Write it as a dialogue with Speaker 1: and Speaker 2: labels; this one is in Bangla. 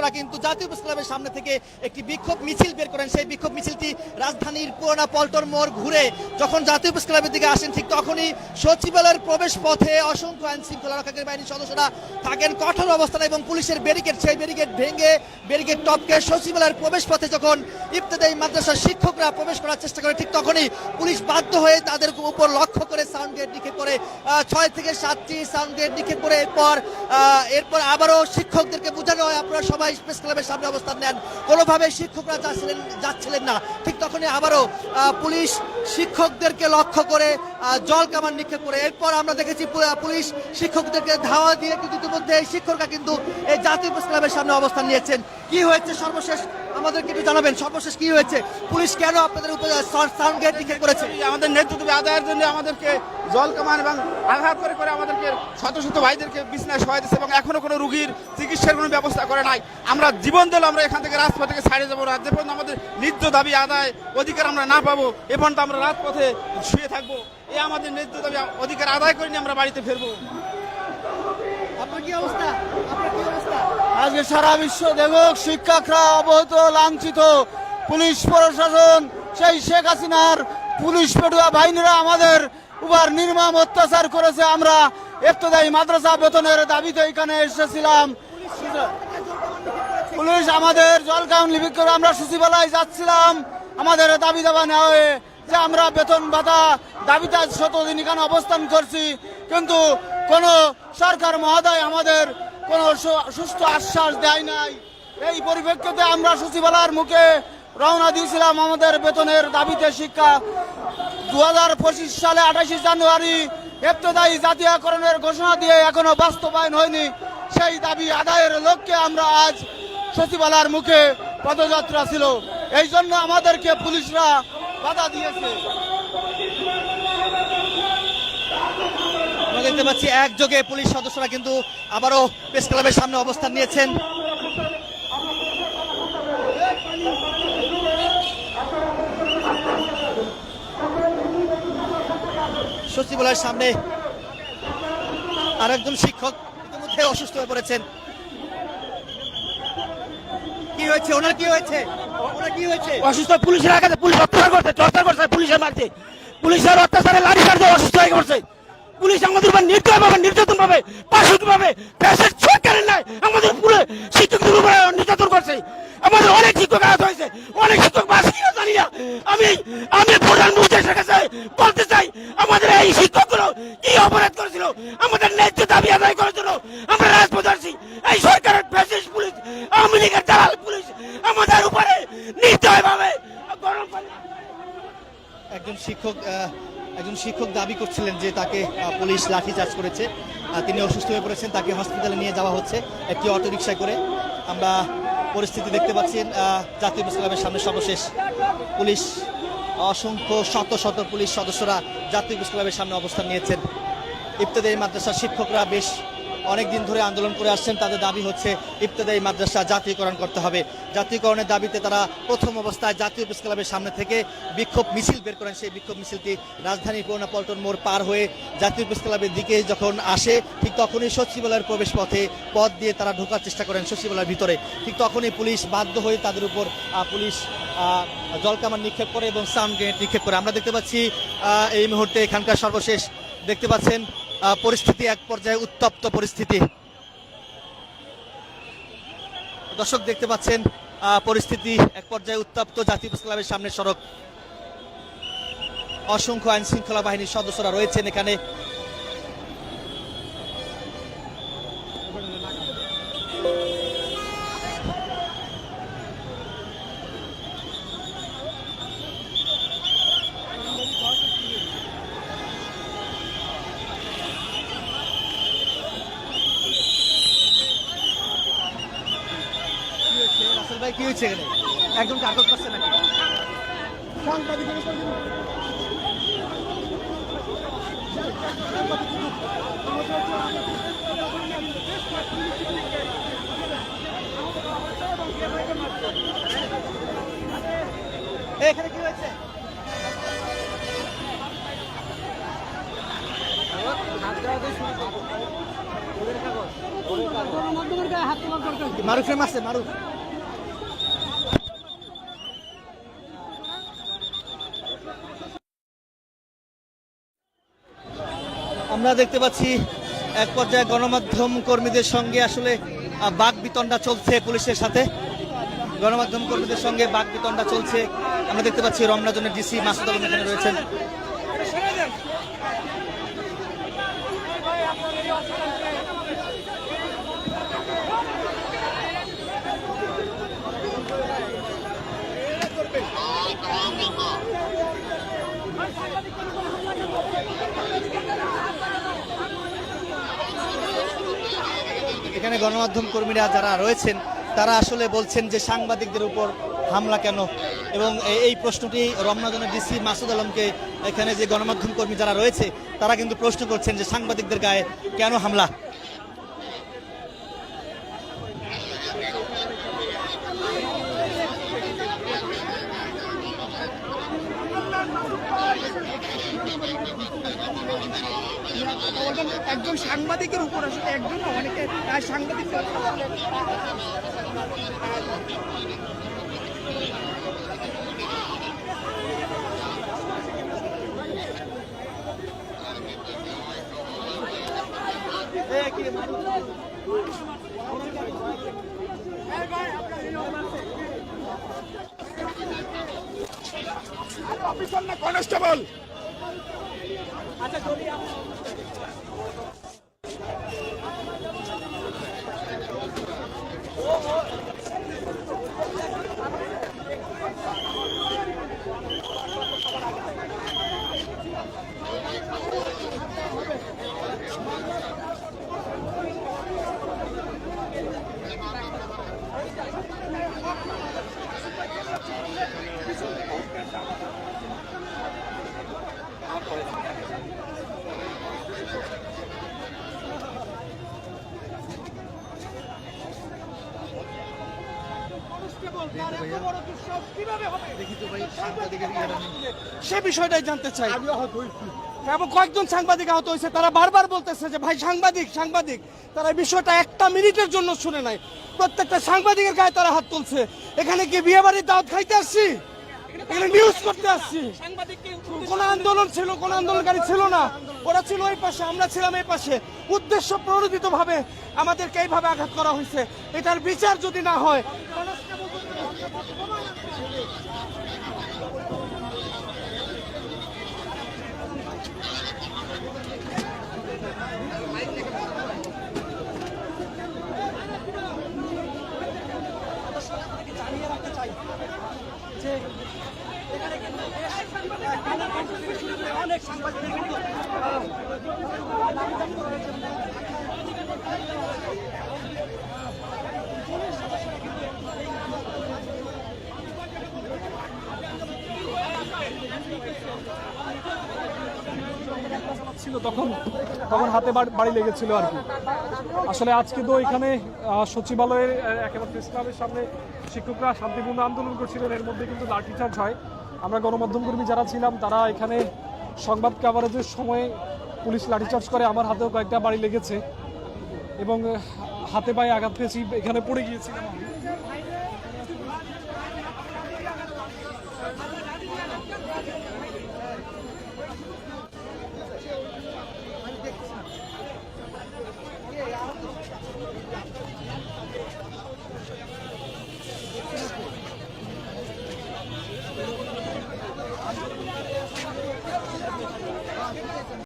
Speaker 1: শিক্ষকরা কিন্তু জাতীয় ক্লাবের সামনে থেকে একটি বিক্ষোভ মিছিল বের করেন। সেই বিক্ষোভ মিছিলটি রাজধানীর পুরোনা পল্টন মোড় ঘুরে যখন জাতীয় ক্লাবের দিকে আসেন, ঠিক তখনই সচিবালয়ের প্রবেশ পথে অসংখ্য আইন শৃঙ্খলা রক্ষাকারী বাহিনীর সদস্যরা থাকেন কঠোর অবস্থানে এবং পুলিশের ব্যারিকেড, সেই ব্যারিকেড ভেঙে ব্যারিকেড টপকে সচিবালয়ের প্রবেশ পথে যখন ইবতদায়ী মাদ্রাসার শিক্ষকরা প্রবেশ করার চেষ্টা করে, ঠিক তখনই পুলিশ বাধ্য হয়ে তাদের উপর লক্ষ্য করে সাউন্ড গেট নিক্ষেপ করে ছয় থেকে সাতটি সাউন্ড গেট নিক্ষেপ করে। এরপর এরপর আবারও শিক্ষকদেরকে বোঝানো হয়, আপনারা সবাই প্রেস ক্লাবের সামনে অবস্থান নেন। কোনোভাবে শিক্ষকরা যাচ্ছিলেন যাচ্ছিলেন না। ঠিক তখনই আবারও পুলিশ শিক্ষকদেরকে লক্ষ্য করে জল কামান নিক্ষেপ করে। এরপর আমরা দেখেছি পুলিশ শিক্ষকদেরকে ধাওয়া দিয়ে কিন্তু ইতিমধ্যে এই শিক্ষকরা কিন্তু এই জাতীয় প্রেস ক্লাবের সামনে অবস্থান নিয়েছেন। কি হয়েছে সর্বশেষ? আমাদেরকে একটু জানাবেন, সর্বশেষ কি হয়েছে? পুলিশ কেন আপনাদের উপর সাউন্ড নিক্ষেপ করেছে?
Speaker 2: আমাদের নেতৃত্ব আদায়ের জন্য আমাদেরকে জল কামান এবং আঘাত করে করে আমাদেরকে শত শত ভাইদেরকে বিছনায় শোয়া দিচ্ছে এবং এখনও কোনো রুগীর চিকিৎসার কোনো ব্যবস্থা করে নাই। আমরা জীবন দিলে, আমরা এখান থেকে রাজপথ থেকে ছাড়িয়ে যাব। না যে পর্যন্ত আমাদের নিত্য দাবি, আদায় অধিকার আমরা না পাবো। এ পর্যন্ত আমরা রাজপথে শুয়ে থাকব। এ আমাদের ন্যায্য দাবি, অধিকার আদায় করে নিয়ে আমরা বাড়িতে ফিরবো
Speaker 1: আপনার কি অবস্থা আপনার কি অবস্থা
Speaker 3: আজকে সারা বিশ্ব দেখুক শিক্ষকরা অবহত, লাঞ্ছিত পুলিশ প্রশাসন, সেই শেখ হাসিনার পুলিশ পেটুয়া বাহিনীরা আমাদের উপর নির্মম অত্যাচার করেছে। আমরা এফতদায়ী মাদ্রাসা বেতনের দাবিতে এখানে এসেছিলাম। পুলিশ আমাদের জল কাউন লিপিক করে আমরা সচিবালয়ে যাচ্ছিলাম। আমাদের দাবি দাবা নেওয়া হয়ে যে আমরা বেতন ভাতা দাবিতে আজ শতদিন এখানে অবস্থান করছি, কিন্তু কোন সরকার মহোদয় আমাদের কোনো সুস্থ আশ্বাস দেয় নাই। এই পরিপ্রেক্ষিতে আমরা সচিবালয়ের মুখে রওনা দিয়েছিলাম আমাদের বেতনের দাবিতে শিক্ষা। দু হাজার পঁচিশ সালে আঠাশে জানুয়ারি এফতদায়ী জাতীয়করণের ঘোষণা দিয়ে এখনও বাস্তবায়ন হয়নি। সেই দাবি আদায়ের লক্ষ্যে আমরা আজ সচিবালয়ের মুখে পদযাত্রা ছিল। এই জন্য আমাদেরকে পুলিশরা বাধা দিয়েছে।
Speaker 1: আমরা দেখতে পাচ্ছি একযোগে পুলিশ সদস্যরা কিন্তু আবারও প্রেস ক্লাবের সামনে অবস্থান নিয়েছেন। সচিবালয়ের সামনে আর একজন শিক্ষক ইতিমধ্যে অসুস্থ হয়ে পড়েছেন। কি হয়েছে? ওনার কি হয়েছে?
Speaker 4: অসুস্থ পুলিশের আঘাতে পুলিশ অত্যাচার করছে টর্চার করছে, পুলিশের মারছে। পুলিশের অত্যাচারে লাঠি চার্জে অসুস্থ হয়ে পড়ছে। পুলিশ আমাদের উপর নির্দয় পাবে নির্যাতন পাবে পাশুক পাবে দেশের সরকারের নাই আমাদের পুরো শিক্ষকদের উপরে নির্যাতন করছে। আমাদের অনেক শিক্ষক আহত হয়েছে, অনেক শিক্ষক বাস জানি না। আমি আমি প্রধানমন্ত্রীর কাছে বলতে চাই, আমাদের এই শিক্ষকগুলো কি অপরাধ করেছিল? আমাদের ন্যায্য দাবি আদায় জন্য আমরা রাজপথে আসছি। এই সরকারের ফ্যাসিস্ট পুলিশ, আওয়ামী লীগের দালাল পুলিশ আমাদের উপরে নির্দয় ভাবে গরম পানি
Speaker 1: একজন শিক্ষক একজন শিক্ষক দাবি করছিলেন যে তাকে পুলিশ লাঠিচার্জ করেছে। তিনি অসুস্থ হয়ে পড়েছেন তাকে হসপিটালে নিয়ে যাওয়া হচ্ছে একটি অটো রিক্সায় করে। আমরা পরিস্থিতি দেখতে পাচ্ছেন আহ, জাতীয় ক্লাবের সামনে সর্বশেষ পুলিশ অসংখ্য শত শত পুলিশ সদস্যরা জাতীয় ক্লাবের সামনে অবস্থান নিয়েছেন। ইবতদায়ী মাদ্রাসার শিক্ষকরা বেশ অনেক দিন ধরে আন্দোলন করে আসছেন। তাদের দাবি হচ্ছে ইবতদায়ী মাদ্রাসা জাতীয়করণ করতে হবে। জাতীয়করণের দাবিতে তারা প্রথম অবস্থায় জাতীয় প্রেস ক্লাবের সামনে থেকে বিক্ষোভ মিছিল বের করেন। সেই বিক্ষোভ মিছিলটি রাজধানীর পুরোনা পল্টন মোড় পার হয়ে জাতীয় প্রেস ক্লাবের দিকে যখন আসে, ঠিক তখনই সচিবালয়ের প্রবেশ পথে পথ দিয়ে তারা ঢোকার চেষ্টা করেন সচিবালয়ের ভিতরে। ঠিক তখনই পুলিশ বাধ্য হয়ে তাদের উপর পুলিশ জলকামান নিক্ষেপ করে এবং সাউন্ড গ্রেনেড নিক্ষেপ করে। আমরা দেখতে পাচ্ছি এই মুহূর্তে এখানকার সর্বশেষ দেখতে পাচ্ছেন পরিস্থিতি এক পর্যায়ে, উত্তপ্ত পরিস্থিতি। দর্শক দেখতে পাচ্ছেন পরিস্থিতি এক পর্যায়ে উত্তপ্ত জাতীয় ক্লাবের সামনে সড়ক। অসংখ্য আইন শৃঙ্খলা বাহিনীর সদস্যরা রয়েছেন এখানে। হয়েছে এখানে। একজনকে আটক করছে নাকি? এখানে কি মারুফের মাসে মারুফ। আমরা দেখতে পাচ্ছি এক পর্যায়ে গণমাধ্যম কর্মীদের সঙ্গে আসলে বাঘ বিতণ্ডা চলছে পুলিশের সাথে। গণমাধ্যম কর্মীদের সঙ্গে বাক বিতণ্ডা চলছে। আমরা দেখতে পাচ্ছি রমনাজনের ডিসি মাসুদ আলম এখানে রয়েছেন। এখানে গণমাধ্যম কর্মীরা যারা রয়েছেন, তারা আসলে বলছেন যে সাংবাদিকদের উপর হামলা কেন? এবং এই প্রশ্নটি রমনাজনের ডিসি মাসুদ আলমকে এখানে যে গণমাধ্যম কর্মী যারা রয়েছে, তারা কিন্তু প্রশ্ন করছেন যে সাংবাদিকদের গায়ে কেন হামলা?
Speaker 5: একজন সাংবাদিকের উপর আসলে একজন অনেকে সাংবাদিক
Speaker 2: অফিসার না কনস্টেবল
Speaker 5: সে বিষয়টাই জানতে চাই। এবং কয়েকজন সাংবাদিক আহত হয়েছে তারা বারবার বলতেছে যে ভাই সাংবাদিক সাংবাদিক। তারা বিষয়টা একটা মিনিটের জন্য শুনে নাই। প্রত্যেকটা সাংবাদিকের গায়ে তারা হাত তুলছে। এখানে কি বিয়ে বাড়ির দাওয়াত খাইতে আসছি? এখানে নিউজ করতে আসছি। কোন আন্দোলন ছিল কোন আন্দোলনকারী ছিল না। ওরা ছিল ওই পাশে আমরা ছিলাম এই পাশে। উদ্দেশ্য প্রণোদিত ভাবে আমাদেরকে এইভাবে আঘাত করা হয়েছে। এটার বিচার যদি না হয় জানিয়ে রাখতে চাই যে এখানে কিন্তু অনেক সাংবাদিক কিন্তু
Speaker 6: ছিল তখন তখন হাতে বাড়ি- লেগেছিল আর কি। আসলে আজকে তো এখানে সচিবালয়ের একেবারে প্রেস ক্লাবের সামনে শিক্ষকরা শান্তিপূর্ণ আন্দোলন করছিলেন। এর মধ্যে কিন্তু লাঠিচার্জ হয়। আমরা গণমাধ্যম কর্মী যারা ছিলাম, তারা এখানে সংবাদ কাভারেজের সময় পুলিশ লাঠিচার্জ করে। আমার হাতেও কয়েকটা বাড়ি লেগেছে। এবং হাতে পায়ে আঘাত পেয়েছি, এখানে পড়ে গিয়েছিলাম আমি।